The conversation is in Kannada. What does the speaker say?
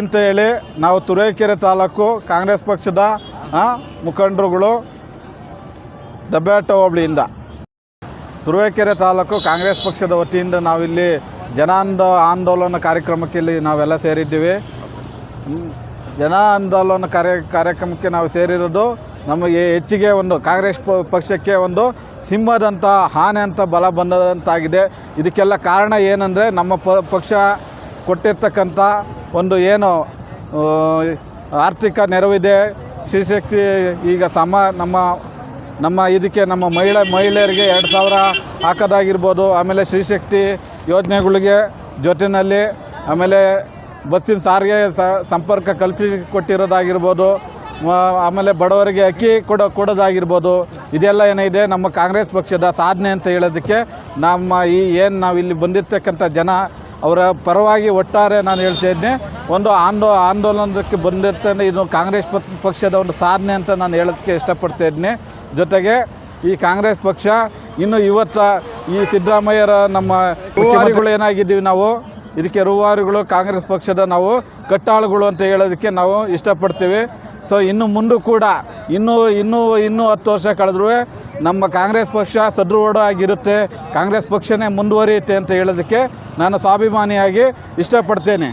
ಅಂತ ಹೇಳಿ ನಾವು ತುರೇಕೆರೆ ತಾಲೂಕು ಕಾಂಗ್ರೆಸ್ ಪಕ್ಷದ ಮುಖಂಡರುಗಳು ದಬ್ಬೆಟ್ಟ ಹೋಬಳಿಯಿಂದ. ತುರುವೇಕೆರೆ ತಾಲೂಕು ಕಾಂಗ್ರೆಸ್ ಪಕ್ಷದ ವತಿಯಿಂದ ನಾವಿಲ್ಲಿ ಜನಾಂದ ಆಂದೋಲನ ಕಾರ್ಯಕ್ರಮಕ್ಕೆ ಇಲ್ಲಿ ನಾವೆಲ್ಲ ಸೇರಿದ್ದೀವಿ. ಜನ ಆಂದೋಲನ ಕಾರ್ಯ, ಕಾರ್ಯಕ್ರಮಕ್ಕೆ ನಾವು ಸೇರಿರೋದು ನಮಗೆ ಹೆಚ್ಚಿಗೆ ಒಂದು ಕಾಂಗ್ರೆಸ್ ಪಕ್ಷಕ್ಕೆ ಒಂದು ಸಿಂಹದಂಥ ಹಾನಿ ಅಂತ ಬಲ ಬಂದಂತಾಗಿದೆ. ಇದಕ್ಕೆಲ್ಲ ಕಾರಣ ಏನಂದರೆ ನಮ್ಮ ಪಕ್ಷ ಕೊಟ್ಟಿರ್ತಕ್ಕಂಥ ಒಂದು ಏನು ಆರ್ಥಿಕ ನೆರವಿದೆ, ಶ್ರೀಶಕ್ತಿ ಈಗ ಸಮ, ನಮ್ಮ ನಮ್ಮ ಇದಕ್ಕೆ ನಮ್ಮ ಮಹಿಳೆ, ಮಹಿಳೆಯರಿಗೆ ಎರಡು ಸಾವಿರ ಹಾಕೋದಾಗಿರ್ಬೋದು. ಆಮೇಲೆ ಶ್ರೀಶಕ್ತಿ ಯೋಜನೆಗಳಿಗೆ ಜೊತೆಯಲ್ಲಿ, ಆಮೇಲೆ ಬಸ್ಸಿನ ಸಾರಿಗೆ ಸಂಪರ್ಕ ಕಲ್ಪಿ ಕೊಟ್ಟಿರೋದಾಗಿರ್ಬೋದು. ಆಮೇಲೆ ಬಡವರಿಗೆ ಅಕ್ಕಿ ಕೊಡೋ, ಕೊಡೋದಾಗಿರ್ಬೋದು. ಇದೆಲ್ಲ ಏನಿದೆ, ನಮ್ಮ ಕಾಂಗ್ರೆಸ್ ಪಕ್ಷದ ಸಾಧನೆ ಅಂತ ಹೇಳೋದಕ್ಕೆ ನಮ್ಮ ಈ, ಏನು ನಾವು ಇಲ್ಲಿ ಬಂದಿರ್ತಕ್ಕಂಥ ಜನ ಅವರ ಪರವಾಗಿ ಒಟ್ಟಾರೆ ನಾನು ಹೇಳ್ತಾ ಇದ್ದೆ, ಒಂದು ಆಂದೋ, ಆಂದೋಲನಕ್ಕೆ ಬಂದಿರ್ತಾನೆ ಇದು ಕಾಂಗ್ರೆಸ್ ಪಕ್ಷ- ಪಕ್ಷದ ಒಂದು ಸಾಧನೆ ಅಂತ ನಾನು ಹೇಳೋದಕ್ಕೆ ಇಷ್ಟಪಡ್ತಾ ಇದ್ದೀನಿ ಜೊತೆಗೆ ಈ ಕಾಂಗ್ರೆಸ್ ಪಕ್ಷ ಇನ್ನು ಇವತ್ತ ಈ ಸಿದ್ದರಾಮಯ್ಯರ ನಮ್ಮ ರೂವಾರಿಗಳು ಏನಾಗಿದ್ದೀವಿ ನಾವು, ಇದಕ್ಕೆ ರೂವಾರಿಗಳು ಕಾಂಗ್ರೆಸ್ ಪಕ್ಷದ ನಾವು, ಕಟ್ಟಾಳುಗಳು ಅಂತ ಹೇಳೋದಕ್ಕೆ ನಾವು ಇಷ್ಟಪಡ್ತೀವಿ. ಸೊ ಇನ್ನು ಮುಂದೆ ಕೂಡ ಇನ್ನೂ ಇನ್ನೂ ಇನ್ನೂ ಹತ್ತು ವರ್ಷ ಕಳೆದ್ರು ನಮ್ಮ ಕಾಂಗ್ರೆಸ್ ಪಕ್ಷ ಸದೃಢವಾಗಿರುತ್ತೆ. ಕಾಂಗ್ರೆಸ್ ಪಕ್ಷನೇ ಮುಂದುವರಿಯುತ್ತೆ ಅಂತ ಹೇಳೋದಕ್ಕೆ ನಾನು ಸ್ವಾಭಿಮಾನಿಯಾಗಿ ಇಷ್ಟಪಡ್ತೇನೆ.